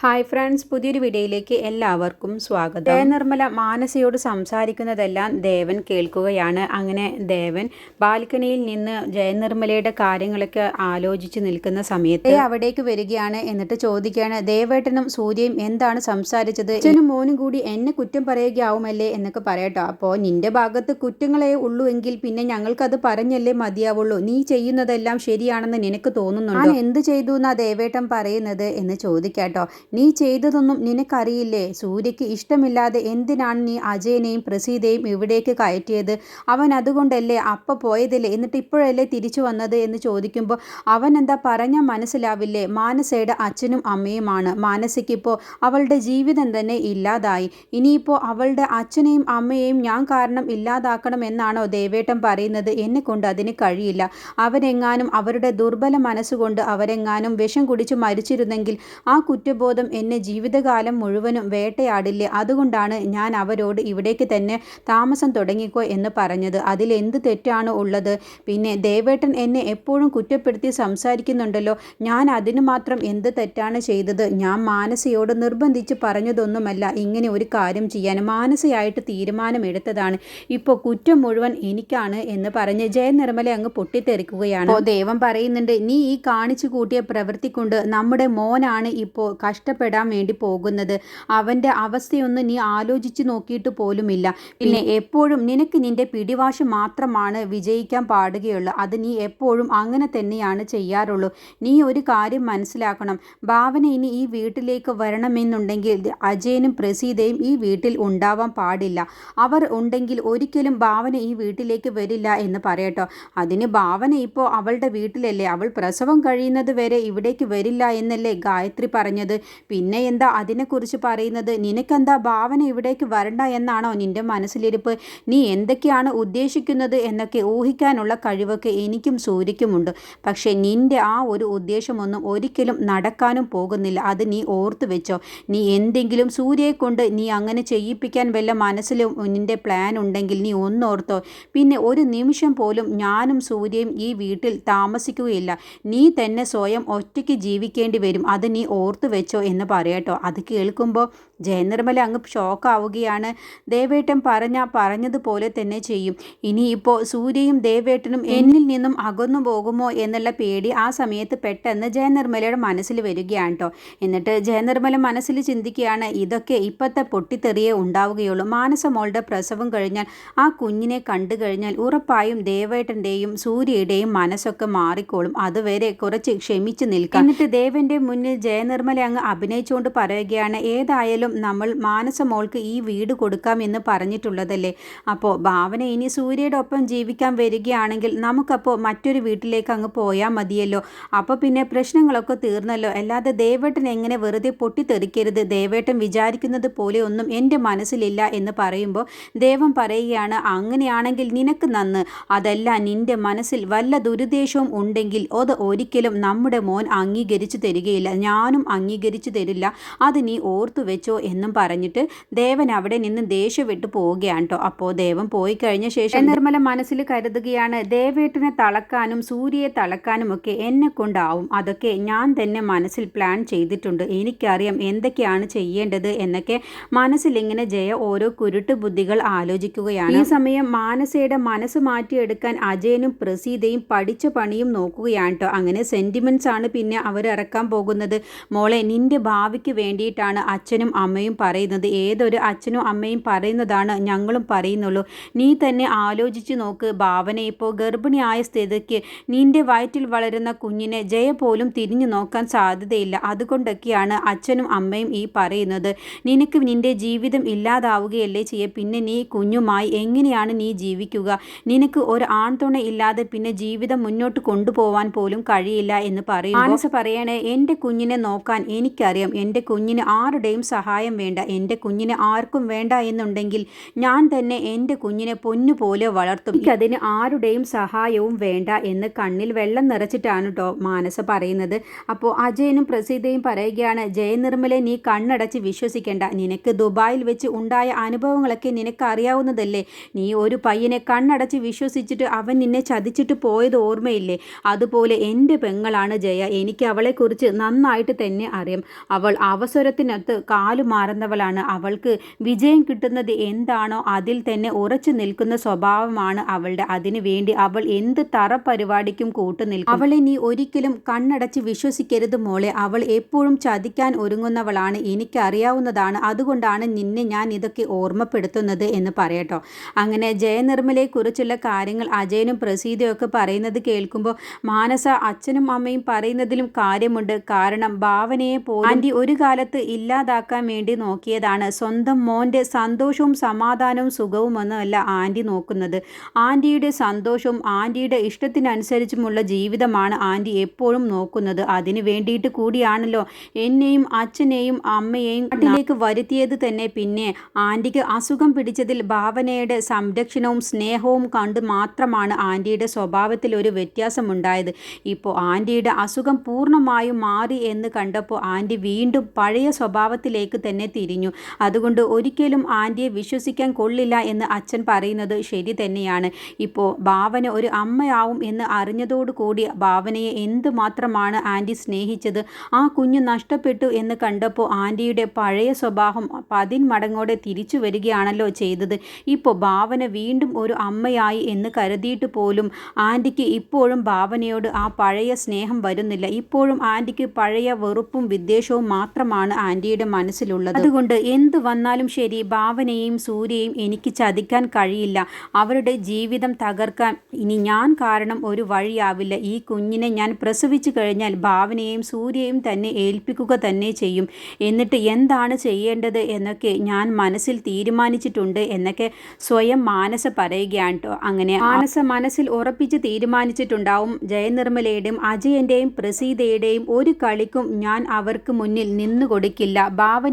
Hi friends പുതിയൊരു വീഡിയോയിലേക്ക് എല്ലാവർക്കും സ്വാഗതം. ജയനിർമ്മല മാനസയോട് സംസാരിക്കുന്നതെല്ലാം ദേവൻ കേൾക്കുകയാണ്. അങ്ങനെ ദേവൻ ബാൽക്കണിയിൽ നിന്ന് ജയനിർമ്മലയുടെ കാര്യങ്ങളൊക്കെ ആലോചിച്ച് നിൽക്കുന്ന സമയത്ത് അവിടേക്ക് വരികയാണ് എന്നിട്ട് ചോദിക്കുകയാണ് ദേവേട്ടനും സൂര്യയും എന്താണ് സംസാരിച്ചത്? അച്ഛനും മോനും കൂടി എന്നെ കുറ്റം പറയുകയാവുമല്ലേ എന്നൊക്കെ പറയട്ടോ. അപ്പോൾ നിന്റെ ഭാഗത്ത് കുറ്റങ്ങളെ ഉള്ളൂ എങ്കിൽ പിന്നെ ഞങ്ങൾക്കത് പറഞ്ഞല്ലേ മതിയാവുള്ളൂ. നീ ചെയ്യുന്നതെല്ലാം ശരിയാണെന്ന് നിനക്ക് തോന്നുന്നുണ്ടോ? ഞാൻ എന്ത് ചെയ്തു എന്നാ ദേവേട്ടൻ പറയുന്നത്? എന്ന് ചോദിക്കാട്ടോ. നീ ചെയ്തതൊന്നും നിനക്കറിയില്ലേ? സൂര്യയ്ക്ക് ഇഷ്ടമില്ലാതെ എന്തിനാണ് നീ അജയനെയും പ്രസീതയും ഇവിടേക്ക് കയറ്റിയത്? അവൻ അതുകൊണ്ടല്ലേ അപ്പ പോയതില്ലേ? എന്നിട്ട് ഇപ്പോഴല്ലേ തിരിച്ചു വന്നത് എന്ന് ചോദിക്കുമ്പോൾ അവൻ എന്താ പറഞ്ഞാൽ മനസ്സിലാവില്ലേ? മാനസയുടെ അച്ഛനും അമ്മയുമാണ്. മാനസിക്കിപ്പോൾ അവളുടെ ജീവിതം തന്നെ ഇല്ലാതായി. ഇനിയിപ്പോൾ അവളുടെ അച്ഛനെയും അമ്മയെയും ഞാൻ കാരണം ഇല്ലാതാക്കണം എന്നാണോ ദേവേട്ടൻ പറയുന്നത്? എന്നെ കൊണ്ട് അതിന് കഴിയില്ല. അവരെങ്ങാനും അവരുടെ ദുർബല മനസ്സുകൊണ്ട് അവരെങ്ങാനും വിഷം കുടിച്ച് മരിച്ചിരുന്നെങ്കിൽ ആ കുറ്റബോധം എന്നെ ജീവിതകാലം മുഴുവനും വേട്ടയാടില്ലേ? അതുകൊണ്ടാണ് ഞാൻ അവരോട് ഇവിടേക്ക് തന്നെ താമസം തുടങ്ങിക്കോ എന്ന് പറഞ്ഞത്. അതിലെന്ത് തെറ്റാണ് ഉള്ളത്? പിന്നെ ദേവേട്ടൻ എന്നെ എപ്പോഴും കുറ്റപ്പെടുത്തി സംസാരിക്കുന്നുണ്ടല്ലോ. ഞാൻ അതിനു മാത്രം എന്ത് തെറ്റാണ് ചെയ്തത്? ഞാൻ മാനസയോട് നിർബന്ധിച്ച് പറഞ്ഞതൊന്നുമല്ല. ഇങ്ങനെ ഒരു കാര്യം ചെയ്യാൻ മാനസയായിട്ട് തീരുമാനമെടുത്തതാണ് ഇപ്പോൾ കുറ്റം മുഴുവൻ എനിക്കാണ് എന്ന് പറഞ്ഞ് ജയനിർമ്മല അങ്ങ് പൊട്ടിത്തെറിക്കുകയാണ്. അപ്പോൾ ദേവൻ പറയുന്നുണ്ട് നീ ഈ കാണിച്ചു കൂട്ടിയ പ്രവൃത്തി കൊണ്ട് നമ്മുടെ മോനാണ് ഇപ്പോൾ കഷ്ടപ്പെടാൻ വേണ്ടി പോകുന്നത്. അവന്റെ അവസ്ഥയൊന്നും നീ ആലോചിച്ച് നോക്കിയിട്ട് പോലുമില്ല. പിന്നെ എപ്പോഴും നിനക്ക് നിന്റെ പിടിവാശി മാത്രമാണ് വിജയിക്കാൻ പാടുകയുള്ളൂ. അത് നീ എപ്പോഴും അങ്ങനെ തന്നെയാണ് ചെയ്യാറുള്ളൂ. നീ ഒരു കാര്യം മനസ്സിലാക്കണം. ഭാവന ഇനി ഈ വീട്ടിലേക്ക് വരണമെന്നുണ്ടെങ്കിൽ അജയനും പ്രസീതയും ഈ വീട്ടിൽ ഉണ്ടാവാൻ പാടില്ല. അവർ ഉണ്ടെങ്കിൽ ഒരിക്കലും ഭാവന ഈ വീട്ടിലേക്ക് വരില്ല എന്ന് പറയട്ടോ. അതിന് ഭാവന ഇപ്പോൾ അവളുടെ വീട്ടിലല്ലേ? അവൾ പ്രസവം കഴിയുന്നത് വരെ ഇവിടേക്ക് വരില്ല എന്നല്ലേ ഗായത്രി പറഞ്ഞത്? പിന്നെ എന്താ അതിനെക്കുറിച്ച് പറയുന്നത്? നിനക്കെന്താ ഭാവന ഇവിടേക്ക് വരണ്ട എന്നാണോ നിന്റെ മനസ്സിലിരിപ്പ്? നീ എന്തൊക്കെയാണ് ഉദ്ദേശിക്കുന്നത് എന്നൊക്കെ ഊഹിക്കാനുള്ള കഴിവൊക്കെ എനിക്കും സൂര്യക്കുമുണ്ട്. പക്ഷേ നിന്റെ ആ ഒരു ഉദ്ദേശമൊന്നും ഒരിക്കലും നടക്കാനും പോകുന്നില്ല. അത് നീ ഓർത്തു വെച്ചോ. നീ എന്തെങ്കിലും സൂര്യയെ കൊണ്ട് നീ അങ്ങനെ ചെയ്യിപ്പിക്കാൻ വല്ല മനസ്സിലും നിന്റെ പ്ലാൻ ഉണ്ടെങ്കിൽ നീ ഒന്നോർത്തോ. പിന്നെ ഒരു നിമിഷം പോലും ഞാനും സൂര്യയും ഈ വീട്ടിൽ താമസിക്കുകയില്ല. നീ തന്നെ സ്വയം ഒറ്റയ്ക്ക് ജീവിക്കേണ്ടി വരും. അത് നീ ഓർത്തു വെച്ചോ എന്ന് പറയട്ടോ. അത് കേൾക്കുമ്പോൾ ജയനിർമ്മല അങ്ങ് ഷോക്കാവുകയാണ്. ദേവേട്ടൻ പറഞ്ഞ പറഞ്ഞതുപോലെ തന്നെ ചെയ്യും. ഇനിയിപ്പോൾ സൂര്യയും ദേവേട്ടനും എന്നിൽ നിന്നും അകന്നു പോകുമോ എന്നുള്ള പേടി ആ സമയത്ത് പെട്ടെന്ന് ജയനിർമ്മലയുടെ മനസ്സിൽ വരികയാണ് കേട്ടോ എന്നിട്ട് ജയനിർമ്മല മനസ്സിൽ ചിന്തിക്കുകയാണ് ഇതൊക്കെ ഇപ്പോഴത്തെ പൊട്ടിത്തെറിയേ ഉണ്ടാവുകയുള്ളൂ. മാനസമോളുടെ പ്രസവം കഴിഞ്ഞാൽ ആ കുഞ്ഞിനെ കണ്ടു കഴിഞ്ഞാൽ ഉറപ്പായും ദേവേട്ടന്റെയും സൂര്യയുടെയും മനസ്സൊക്കെ മാറിക്കോളും. അതുവരെ കുറച്ച് ക്ഷമിച്ചു നിൽക്കാം. എന്നിട്ട് ദേവന്റെ മുന്നിൽ ജയനിർമ്മല അങ്ങ് അഭിനയിച്ചുകൊണ്ട് പറയുകയാണ് ഏതായാലും നമ്മൾ മാനസമോൾക്ക് ഈ വീട് കൊടുക്കാം എന്ന് പറഞ്ഞിട്ടുള്ളതല്ലേ? അപ്പോൾ ഭാവന ഇനി സൂര്യയുടെ ഒപ്പം ജീവിക്കാൻ വരികയാണെങ്കിൽ നമുക്കപ്പോൾ മറ്റൊരു വീട്ടിലേക്ക് അങ്ങ് പോയാൽ മതിയല്ലോ. അപ്പോൾ പിന്നെ പ്രശ്നങ്ങളൊക്കെ തീർന്നല്ലോ. അല്ലാതെ ദേവേട്ടൻ എങ്ങനെ വെറുതെ പൊട്ടിത്തെറിക്കരുത്? ദേവേട്ടൻ വിചാരിക്കുന്നത് പോലെ ഒന്നും എന്റെ മനസ്സിലില്ല എന്ന് പറയുമ്പോൾ ദേവം പറയുകയാണ് അങ്ങനെയാണെങ്കിൽ നിനക്ക് നന്ന്. അതല്ല നിന്റെ മനസ്സിൽ വല്ല ദുരുദ്ദേശവും ഉണ്ടെങ്കിൽ അത് ഒരിക്കലും നമ്മുടെ മോൻ അംഗീകരിച്ചു തരികയില്ല. ഞാനും അംഗീകരിച്ചു തരില്ല. അത് നീ ഓർത്തു വെച്ചോ എന്നും പറഞ്ഞിട്ട് ദേവൻ അവിടെ നിന്ന് ദേഷ്യം വിട്ടു പോവുകയാണ് കേട്ടോ അപ്പോൾ ദേവൻ പോയി കഴിഞ്ഞ ശേഷം നിർമ്മല മനസ്സിൽ കരുതുകയാണ് ദേവേട്ടനെ തളക്കാനും സൂര്യയെ തളക്കാനും ഒക്കെ എന്നെ കൊണ്ടാവും. അതൊക്കെ ഞാൻ തന്നെ മനസ്സിൽ പ്ലാൻ ചെയ്തിട്ടുണ്ട്. എനിക്കറിയാം എന്തൊക്കെയാണ് ചെയ്യേണ്ടത് എന്നൊക്കെ മനസ്സിലിങ്ങനെ ജയ ഓരോ കുരുട്ട് ബുദ്ധികൾ ആലോചിക്കുകയാണ്. ഈ സമയം മാനസയുടെ മനസ്സ് മാറ്റിയെടുക്കാൻ അജയനും പ്രസീതയും പഠിച്ച പണിയും നോക്കുകയാണ് കേട്ടോ അങ്ങനെ സെന്റിമെന്റ്സ് ആണ് പിന്നെ അവർ ഇറക്കാൻ പോകുന്നത്. മോളെ നിന്റെ ഭാവിക്ക് വേണ്ടിയിട്ടാണ് അച്ഛനും അമ്മയും പറയുന്നത് ഏതൊരു അച്ഛനും അമ്മയും പറയുന്നതാണ് ഞങ്ങളും പറയുന്നുള്ളൂ. നീ തന്നെ ആലോചിച്ച് നോക്ക് ഭാവന ഇപ്പോൾ ഗർഭിണിയായ സ്ഥിതിക്ക് നിന്റെ വയറ്റിൽ വളരുന്ന കുഞ്ഞിനെ ജയ പോലും തിരിഞ്ഞു നോക്കാൻ സാധ്യതയില്ല. അതുകൊണ്ടൊക്കെയാണ് അച്ഛനും അമ്മയും ഈ പറയുന്നത്. നിനക്ക് നിന്റെ ജീവിതം ഇല്ലാതാവുകയല്ലേ ചെയ്യ. പിന്നെ നീ കുഞ്ഞുമായി എങ്ങനെയാണ് നീ ജീവിക്കുക? നിനക്ക് ഒരു ആൺതുണ ഇല്ലാതെ പിന്നെ ജീവിതം മുന്നോട്ട് കൊണ്ടുപോവാൻ പോലും കഴിയില്ല എന്ന് പറയും മാനസ പറയണേ എന്റെ കുഞ്ഞിനെ നോക്കാൻ എനിക്കറിയാം. എന്റെ കുഞ്ഞിന് ആരുടെയും സഹായം വേണ്ട എന്റെ കുഞ്ഞിനെ ആർക്കും വേണ്ട എന്നുണ്ടെങ്കിൽ ഞാൻ തന്നെ എന്റെ കുഞ്ഞിനെ പൊന്നുപോലെ വളർത്തും. എനിക്കതിന് ആരുടെയും സഹായവും വേണ്ട എന്ന് കണ്ണിൽ വെള്ളം നിറച്ചിട്ടാണ് കേട്ടോ മാനസ പറയുന്നത്. അപ്പോൾ അജയനും പ്രസീതയും പറയുകയാണ് ജയനിർമ്മലെ നീ കണ്ണടച്ച് വിശ്വസിക്കേണ്ട. നിനക്ക് ദുബായിൽ വെച്ച് ഉണ്ടായ അനുഭവങ്ങളൊക്കെ നിനക്ക് അറിയാവുന്നതല്ലേ നീ ഒരു പയ്യനെ കണ്ണടച്ച് വിശ്വസിച്ചിട്ട് അവൻ നിന്നെ ചതിച്ചിട്ട് പോയത് ഓർമ്മയില്ലേ? അതുപോലെ എന്റെ പെങ്ങളാണ് ജയ. എനിക്ക് അവളെക്കുറിച്ച് നന്നായിട്ട് തന്നെ അറിയാം. അവൾ അവസരത്തിനകത്ത് കാലു മാറുന്നവളാണ്. അവൾക്ക് വിജയം കിട്ടുന്നത് എന്താണോ അതിൽ തന്നെ ഉറച്ചു നിൽക്കുന്ന സ്വഭാവമാണ് അവളുടെ. അതിനു വേണ്ടി അവൾ എന്ത് തറ പരിപാടിക്കും കൂട്ടുനിൽക്കും അവളെ നീ ഒരിക്കലും കണ്ണടച്ച് വിശ്വസിക്കരുത് മോളെ. അവൾ എപ്പോഴും ചതിക്കാൻ ഒരുങ്ങുന്നവളാണ്. എനിക്കറിയാവുന്നതാണ്. അതുകൊണ്ടാണ് നിന്നെ ഞാൻ ഇതൊക്കെ ഓർമ്മപ്പെടുത്തുന്നത് എന്ന് പറയട്ടോ. അങ്ങനെ ജയനിർമ്മലയെക്കുറിച്ചുള്ള കാര്യങ്ങൾ അജയനും പ്രസീതയും ഒക്കെ പറയുന്നത് കേൾക്കുമ്പോൾ മാനസ അച്ഛനും അമ്മയും പറയുന്നതിലും കാര്യമുണ്ട്. കാരണം ഭാവനയെ പോലും ആന്റി ഒരു കാലത്ത് ഇല്ലാതാക്കാൻ വേണ്ടി നോക്കിയതാണ്. സ്വന്തം മോന്റെ സന്തോഷവും സമാധാനവും സുഖവുമൊന്നുമല്ല ആന്റി നോക്കുന്നത്. ആന്റിയുടെ സന്തോഷവും ആന്റിയുടെ ഇഷ്ടത്തിനനുസരിച്ചുമുള്ള ജീവിതമാണ് ആന്റി എപ്പോഴും നോക്കുന്നത്. അതിനു വേണ്ടിയിട്ട് കൂടിയാണല്ലോ എന്നെയും അച്ഛനെയും അമ്മയെയും നാട്ടിലേക്ക് വരുത്തിയത് തന്നെ. പിന്നെ ആന്റിക്ക് അസുഖം പിടിച്ചതിൽ ഭാവനയുടെ സംരക്ഷണവും സ്നേഹവും കണ്ട് മാത്രമാണ് ആന്റിയുടെ സ്വഭാവത്തിൽ ഒരു വ്യത്യാസമുണ്ടായത്. ഇപ്പോൾ ആന്റിയുടെ അസുഖം പൂർണമായും മാറി എന്ന് കണ്ടപ്പോൾ ആന്റി വീണ്ടും പഴയ സ്വഭാവത്തിലേക്ക് തന്നെ തിരിഞ്ഞു. അതുകൊണ്ട് ഒരിക്കലും ആന്റിയെ വിശ്വസിക്കാൻ കൊള്ളില്ല എന്ന് അച്ഛൻ പറയുന്നത് ശരി തന്നെയാണ്. ഇപ്പോൾ ഭാവന ഒരു അമ്മയാവും എന്ന് അറിഞ്ഞതോടുകൂടി ഭാവനയെ എന്തുമാത്രമാണ് ആന്റി സ്നേഹിച്ചത്? ആ കുഞ്ഞ് നഷ്ടപ്പെട്ടു എന്ന് കണ്ടപ്പോൾ ആന്റിയുടെ പഴയ സ്വഭാവം പതിന്മടങ്ങോടെ തിരിച്ചു വരികയാണല്ലോ ചെയ്തത്. ഇപ്പോൾ ഭാവന വീണ്ടും ഒരു അമ്മയായി എന്ന് കരുതിയിട്ട് പോലും ആന്റിക്ക് ഇപ്പോഴും ഭാവനയോട് ആ പഴയ സ്നേഹം വരുന്നില്ല. ഇപ്പോഴും ആന്റിക്ക് പഴയ വെറുപ്പും വിദ്വേഷവും മാത്രമാണ് ആന്റിയുടെ മനസ്സിലുള്ളത് അതുകൊണ്ട് എന്ത് വന്നാലും ശരി ഭാവനയെയും സൂര്യയും എനിക്ക് ചതിക്കാൻ കഴിയില്ല. അവരുടെ ജീവിതം തകർക്കാൻ ഇനി ഞാൻ കാരണം ഒരു വഴിയാവില്ല. ഈ കുഞ്ഞിനെ ഞാൻ പ്രസവിച്ചു കഴിഞ്ഞാൽ ഭാവനയെയും സൂര്യയും തന്നെ ഏൽപ്പിക്കുക തന്നെ ചെയ്യും. എന്നിട്ട് എന്താണ് ചെയ്യേണ്ടത് എന്നൊക്കെ ഞാൻ മനസ്സിൽ തീരുമാനിച്ചിട്ടുണ്ട് എന്നൊക്കെ സ്വയം മാനസ പറയുകയാണ് കേട്ടോ അങ്ങനെ മാനസ മനസ്സിൽ ഉറപ്പിച്ച് തീരുമാനിച്ചിട്ടുണ്ടാവും. ജയനിർമ്മലയുടെയും അജയന്റെയും പ്രസീതയുടെയും ഒരു കളിക്കും ഞാൻ അവർക്ക് മുന്നിൽ നിന്നു കൊടുക്കില്ല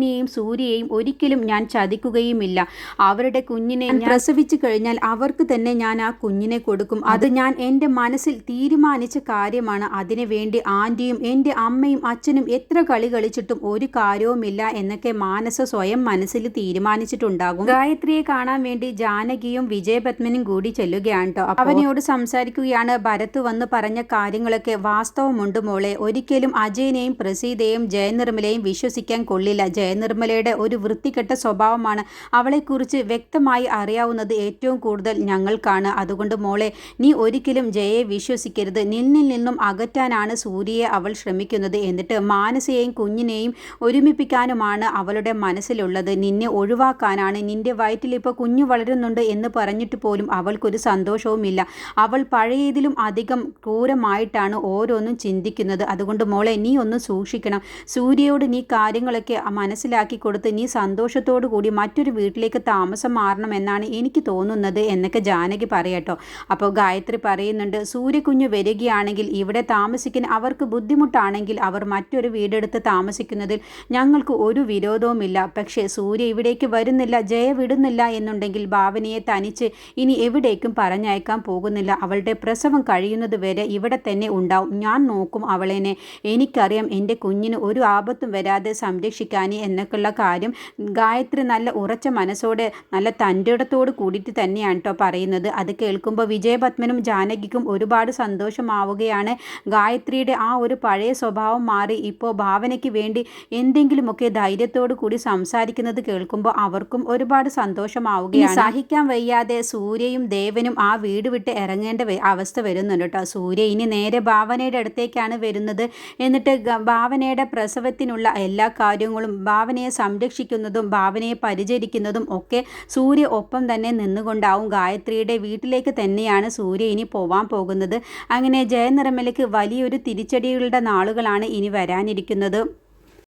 ഭാവനയെയും സൂര്യയെയും ഒരിക്കലും ഞാൻ ചതിക്കുകയുമില്ല. അവരുടെ കുഞ്ഞിനെ ഞാൻ പ്രസവിച്ചു കഴിഞ്ഞാൽ അവർക്ക് തന്നെ ഞാൻ ആ കുഞ്ഞിനെ കൊടുക്കും. അത് ഞാൻ എന്റെ മനസ്സിൽ തീരുമാനിച്ച കാര്യമാണ്. അതിനു വേണ്ടി ആന്റിയും എന്റെ അമ്മയും അച്ഛനും എത്ര കളി കളിച്ചിട്ടും ഒരു കാര്യവുമില്ല എന്നൊക്കെ മാനസ സ്വയം മനസ്സിൽ തീരുമാനിച്ചിട്ടുണ്ടാകും. ഗായത്രിയെ കാണാൻ വേണ്ടി ജാനകിയും വിജയപത്മനും കൂടി ചെല്ലുകയാണ് കേട്ടോ അവനോട് സംസാരിക്കുകയാണ്. ഭരത് വന്ന് പറഞ്ഞ കാര്യങ്ങളൊക്കെ വാസ്തവമുണ്ട് മോളെ. ഒരിക്കലും അജയനെയും പ്രസീതയെയും ജയനിർമ്മലയും വിശ്വസിക്കാൻ കൊള്ളില്ല. ജയനിർമ്മലയുടെ ഒരു വൃത്തികെട്ട സ്വഭാവമാണ് അവളെക്കുറിച്ച് വ്യക്തമായി അറിയാവുന്നത് ഏറ്റവും കൂടുതൽ ഞങ്ങൾക്കാണ്. അതുകൊണ്ട് മോളെ നീ ഒരിക്കലും ജയയെ വിശ്വസിക്കരുത്. നിന്നിൽ നിന്നും അകറ്റാനാണ് സൂര്യയെ അവൾ ശ്രമിക്കുന്നത്. എന്നിട്ട് മാനസയെയും കുഞ്ഞിനെയും ഒരുമിപ്പിക്കാനുമാണ് അവളുടെ മനസ്സിലുള്ളത്. നിന്നെ ഒഴിവാക്കാനാണ്. നിന്റെ വയറ്റിൽ ഇപ്പോൾ കുഞ്ഞു വളരുന്നുണ്ട് എന്ന് പറഞ്ഞിട്ട് പോലും അവൾക്കൊരു സന്തോഷവുമില്ല. അവൾ പഴയതിലും അധികം ക്രൂരമായിട്ടാണ് ഓരോന്നും ചിന്തിക്കുന്നത്. അതുകൊണ്ട് മോളെ നീ ഒന്ന് സൂക്ഷിക്കണം. സൂര്യയോട് നീ കാര്യങ്ങളൊക്കെ മനസ്സിലാക്കി കൊടുത്ത് നീ സന്തോഷത്തോടു കൂടി മറ്റൊരു വീട്ടിലേക്ക് താമസം മാറണമെന്നാണ് എനിക്ക് തോന്നുന്നത് എന്നൊക്കെ ജാനകി പറയട്ടോ അപ്പോൾ ഗായത്രി പറയുന്നുണ്ട് സൂര്യകുഞ്ഞ് വരികയാണെങ്കിൽ ഇവിടെ താമസിക്കാൻ അവർക്ക് ബുദ്ധിമുട്ടാണെങ്കിൽ അവർ മറ്റൊരു വീടെടുത്ത് താമസിക്കുന്നതിൽ ഞങ്ങൾക്ക് ഒരു വിരോധവുമില്ല. പക്ഷേ സൂര്യ ഇവിടേക്ക് വരുന്നില്ല ജയ വിടുന്നില്ല എന്നുണ്ടെങ്കിൽ ഭാവനയെ തനിച്ച് ഇനി എവിടേക്കും പറഞ്ഞയക്കാൻ പോകുന്നില്ല. അവളുടെ പ്രസവം കഴിയുന്നത് വരെ ഇവിടെ തന്നെ ഉണ്ടാവും. ഞാൻ നോക്കും അവളെനെ എനിക്കറിയാം എന്റെ കുഞ്ഞിന് ഒരു ആപത്തും വരാതെ സംരക്ഷിക്കാൻ എന്നൊക്കെയുള്ള കാര്യം ഗായത്രി നല്ല ഉറച്ച മനസ്സോടെ നല്ല തന്റെടത്തോട് കൂടിയിട്ട് തന്നെയാണ് കേട്ടോ പറയുന്നത്. അത് കേൾക്കുമ്പോൾ വിജയപത്മനും ജാനകിക്കും ഒരുപാട് സന്തോഷമാവുകയാണ്. ഗായത്രിയുടെ ആ ഒരു പഴയ സ്വഭാവം മാറി ഇപ്പോൾ ഭാവനയ്ക്ക് വേണ്ടി എന്തെങ്കിലുമൊക്കെ ധൈര്യത്തോടു കൂടി സംസാരിക്കുന്നത് കേൾക്കുമ്പോൾ അവർക്കും ഒരുപാട് സന്തോഷമാവുകയാണ്. സഹിക്കാൻ വയ്യാതെ സൂര്യയും ദേവനും ആ വീട് വിട്ട് ഇറങ്ങേണ്ട അവസ്ഥ വരുന്നുണ്ട് കേട്ടോ സൂര്യ ഇനി നേരെ ഭാവനയുടെ അടുത്തേക്കാണ് വരുന്നത്. എന്നിട്ട് ഭാവനയുടെ പ്രസവത്തിനുള്ള എല്ലാ കാര്യങ്ങളും ഭാവനയെ സംരക്ഷിക്കുന്നതും ഭാവനയെ പരിചരിക്കുന്നതും ഒക്കെ സൂര്യ ഒപ്പം തന്നെ നിന്നുകൊണ്ടാവും. ഗായത്രിയുടെ വീട്ടിലേക്ക് തന്നെയാണ് സൂര്യ ഇനി പോവാൻ പോകുന്നത്. അങ്ങനെ ജയനിറമലയ്ക്ക് വലിയൊരു തിരിച്ചടികളുടെ നാളുകളാണ് ഇനി വരാനിരിക്കുന്നത്.